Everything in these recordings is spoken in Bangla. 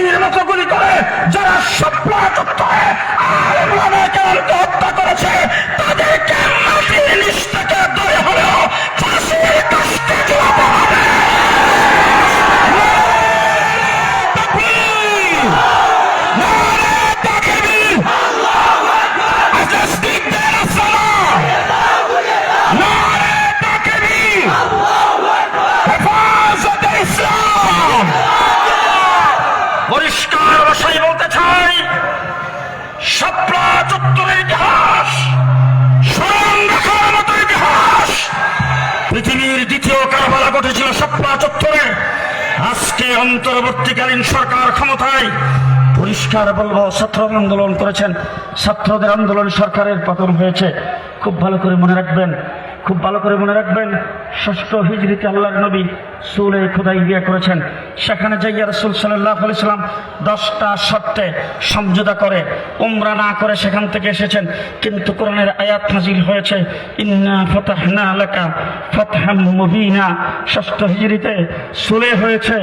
হাতির পৃথিবীর দ্বিতীয় কারবালা ঘটেছিল সপ্তাহ চত্বরে। আজকে অন্তর্বর্তীকালীন সরকার ক্ষমতায় পরিষ্কার বলব, ছাত্র আন্দোলন করেছেন। ছাত্রদের আন্দোলন সরকারের পতন হয়েছে। খুব ভালো করে মনে রাখবেন খুব ভালো করে মনে রাখবেন, ষষ্ঠ হিজড়িতে আল্লাহর নবী সুলে খোদাই বিয়ে করেছেন। সেখানে যাইয়া রসুল সাল্লাহ সাল্লাম দশটা শর্তে সমঝোতা করে, উমরা না করে সেখান থেকে এসেছেন। কিন্তু কোরআনের আয়াত নাজিল হয়েছে, ইন্না ফতাহনা আলাকা ফতহাম মুবিনা। ষষ্ঠ হিজড়িতে সুলে হয়েছে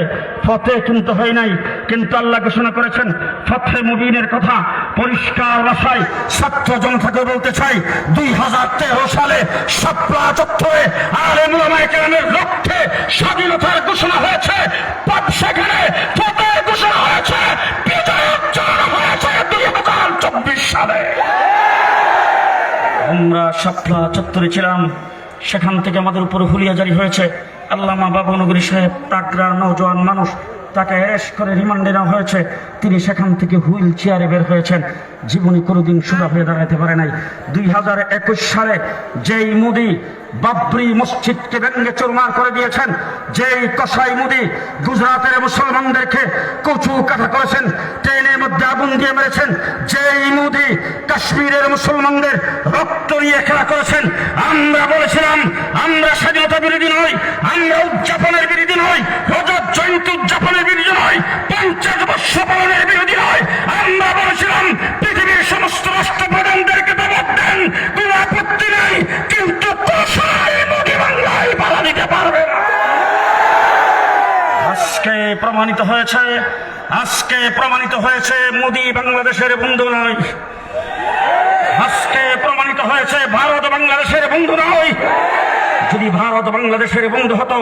ফতে কিন্তু হয় নাই, কিন্তু আল্লাহ ঘোষণা করেছেন, ফতে মুবিনের কথা পরিষ্কার ভাষায় ছাত্র জনতাকে বলতে চাই, দুই হাজার তেরো সালে সাপলা চত্বরে মুলামাইকেরামের লক্ষ্যে স্বাধীনতার ঘোষণা হয়েছে সেখানে ফতের ঘোষণা হয়েছে চব্বিশ সালে। আমরা শাপলা চত্বরে ছিলাম, সেখান থেকে আমাদের উপর হুলিয়া জারি হয়েছে। আল্লামা বাবনগরী সাহেব তাগড়া নজওয়ান মানুষ। তাকে অ্যারেস্ট করে রিমান্ডে নেওয়া হয়েছে। তিনি সেখান থেকে হুইল চেয়ারে বের হয়েছেন। জীবনে কোনোদিন সোজা হয়ে দাঁড়াতে পারে নাই। দুই হাজার একুশ সালে যেই মোদি বাবরি মসজিদকে ব্যঙ্গে চুরমার করে দিয়েছেন, যেই কসাই মোদি গুজরাটের মুসলমানদেরকে কচু কাঠা করেছেন ট্রেনের মধ্যে আগুন দিয়ে মেরেছেন, যেই মোদি কাশ্মীরের মুসলমানদের রক্ত নিয়ে খেলা করেছেন, আমরা বলেছিলাম, আমরা স্বাধীনতা বিরোধী নই আমরা উদযাপনের বিরোধী নই রজত জয়ন্তী উদযাপনের বিরোধী নই পঞ্চাশ বর্ষ পালনের বিরোধী নয়। আমরা বলেছিলাম, পৃথিবীর সমস্ত রাষ্ট্রপ্রধানদেরকে দাবাত দেন, কোনো আপত্তি নেই, কিন্তু বাংলায় পালা দিতে পারবে না। আজকে প্রমাণিত হয়েছে, আজকে প্রমাণিত হয়েছে, মোদী বাংলাদেশের বন্ধু নয়। আজকে প্রমাণিত হয়েছে, ভারত বাংলাদেশের বন্ধু নয়। যদি ভারত বাংলাদেশের বন্ধু হতো,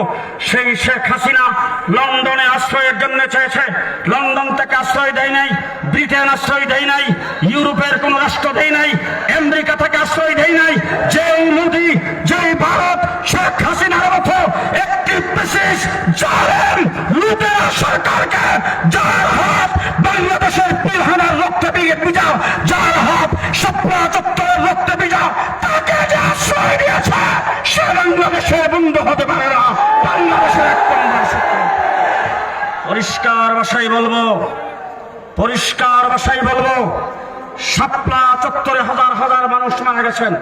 সেই শেখ হাসিনা লন্ডনে আশ্রয়ের জন্য চেয়েছে। লন্ডন থেকে আশ্রয় দেয় নাই, ব্রিটেন আশ্রয় দেয় নাই, ইউরোপের কোন রাষ্ট্র দেয় নাই, আমেরিকা থেকে আশ্রয় দেয় নাই। যেই মোদি, যেই ভারত, শেখ হাসিনার মতো একটি বিশেষ জালেম লুটেরা সরকারকে যার হাত বাংলাদেশের পিলহানার রক্তে বিজা যার হাত সপ্না চত্বরের পরিষ্কার ভাষায় বলব, পরিষ্কার ভাষায় বলব, শাপলা চত্বরে হাজার হাজার মানুষ মারা গেছেন।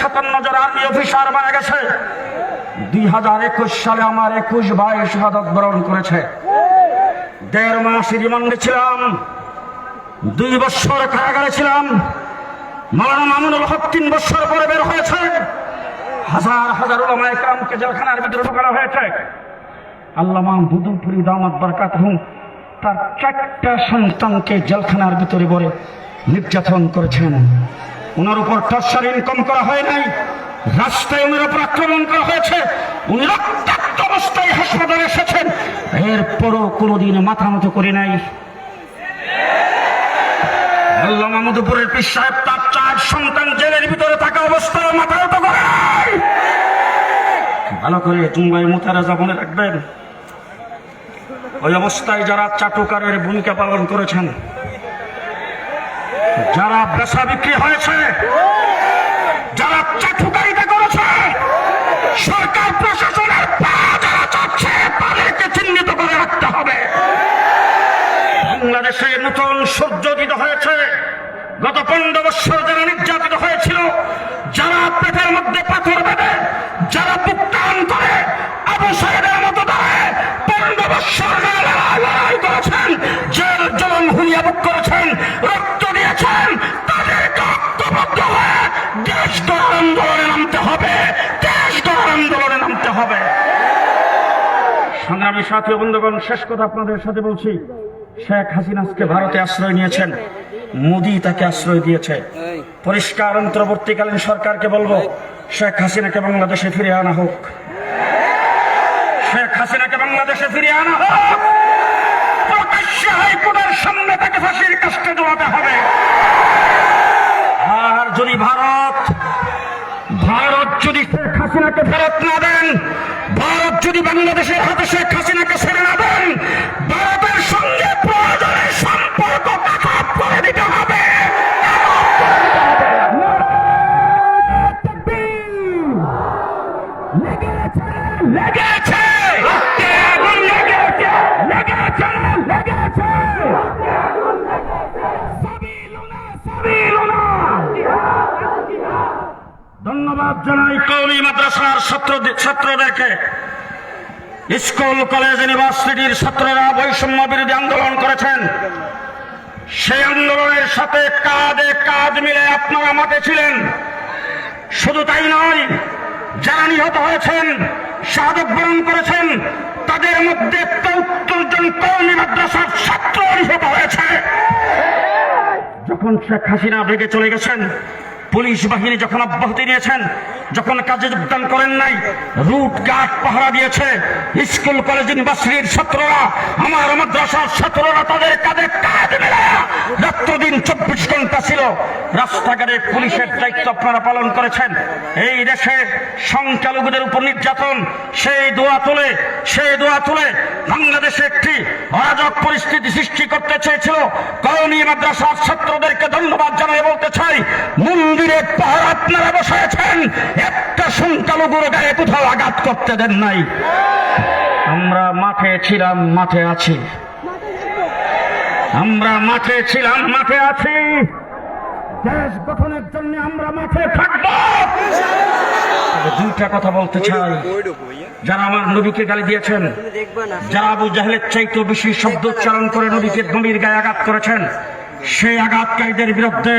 সাতান্ন অফিসার মারা গেছে। দুই হাজার একুশ সালে আমার একুশ বরণ করেছে। দেড় দুই তিন বের হাজার হাজার ওলামায়ে জেলখানার ভিতরে ঢোকানো হয়েছে। আল্লামা বুদুপুরি দামাত বরকাত হুম, তার চারটা সন্তানকে জেলখানার ভিতরে বলে নির্যাতন করেছেন। ওনার উপর টর্চার ইনকম করা হয় নাই, রাস্তায় ওনার উপর আক্রমণ করা হয়েছে, উনি রক্তাক্ত অবস্থায় হাসপাতালে এসেছেন। এরপরও কোনোদিন মাথা মতো করে নাই। আল্লাহ মাহমুদপুরের পীর সাহেব তার চার সন্তান জেলের ভিতরে থাকা অবস্থায় মাথা মতো করে ভালো করে জুম্বাই মুতারাজা মনে রাখবেন। ওই অবস্থায় যারা চাটুকারের ভূমিকা পালন করেছেন, যারা বেচা বিক্রি হয়েছে, যারা চাটুকারিতা করেছে, সরকার প্রশাসনের যারা রাখতে হবে। বাংলাদেশে নতুন সূর্য হয়েছে। গত পনেরো বছর যারা নির্যাতিত হয়েছিল, যারা পেটের মধ্যে পাথর বেঁধে, যারা বুকটান করে আবু সাহেবের জলম হুলিয়া বুক করেছেন আন্দোলনে হবে বন্ধুগণ, শেষ কথা আপনাদের সাথে বলছি, শেখ হাসিনা আজকে ভারতে আশ্রয় নিয়েছেন। মোদি তাকে আশ্রয় দিয়েছে পরিষ্কার অন্তর্বর্তীকালীন সরকারকে বলব, শেখ হাসিনাকে বাংলাদেশে ফিরে আনা হোক। হাসিনাকে বাংলাদেশে ফিরিয়ে আনা হোক। প্রকাশ্যে হাইকোর্টের সামনে তাকে ফাঁসির কাজটা দোয়াতে হবে। আর যদি ভারত ভারত যদি শেখ হাসিনাকে ফেরত না দেন, ভারত যদি বাংলাদেশের হাতে শেখ হাসিনাকে ছেড়ে না দেন ধন্যবাদ জানাই কৌমি মাদ্রাসার ছাত্র ছাত্রদেরকে। স্কুল, কলেজ, ইউনিভার্সিটির ছাত্ররা বৈষম্য বিরোধী আন্দোলন করেছেন। সেই আন্দোলনের সাথে কাঁধে কাঁধ মিলে আপনারা মাঠে ছিলেন। শুধু তাই নয়, যারা নিহত হয়েছেন শাহাদত বরণ করেছেন, তাদের মধ্যে চৌত্তর জন কৌমি মাদ্রাসার ছাত্র নিহত হয়েছে। যখন শেখ হাসিনা বেগে চলে গেছেন পুলিশ বাহিনী যখন অব্যাহতি নিয়েছেন যখন কাজে যোগদান করেন নাই, রুট গার্ড পাহারা দিয়েছে। স্কুল, কলেজ, ইউনিভার্সিটির ছাত্ররা, আমার মাদ্রাসার ছাত্ররা তাদের কাঁধে কাঁধ মেলা রাত্রদিন চব্বিশ ঘণ্টা ছিল। রাস্তাঘাটে পুলিশের দায়িত্ব আপনারা পালন করেছেন। এই দেশে সংখ্যালঘুদের উপর নির্যাতন, সেই দোয়া তুলে, সেই দোয়া তুলে বাংলাদেশে একটি অরাজক পরিস্থিতি সৃষ্টি করতে চেয়েছিল। কওমি মাদ্রাসার ছাত্রদেরকে ধন্যবাদ জানাই বলতে চাই, মন্দিরে পাহাড় আপনারা বসেছেন একটা সংখ্যালঘুর গায়ে কোথাও আঘাত করতে দেন নাই। আমরা মাঠে ছিলাম, মাঠে আছি। আমরা মাঠে ছিলাম, মাঠে আছি। দেশ গঠনের জন্য আমরা মাঠে থাকব। দুইটা কথা বলতে চাই। যারা আমার নবীকে গালি দিয়েছেন যারা আবু জাহেলের চাইতে বেশি শব্দ উচ্চারণ করে নবীকে নবীর গায়ে আঘাত করেছেন সেই আঘাতকারীদের বিরুদ্ধে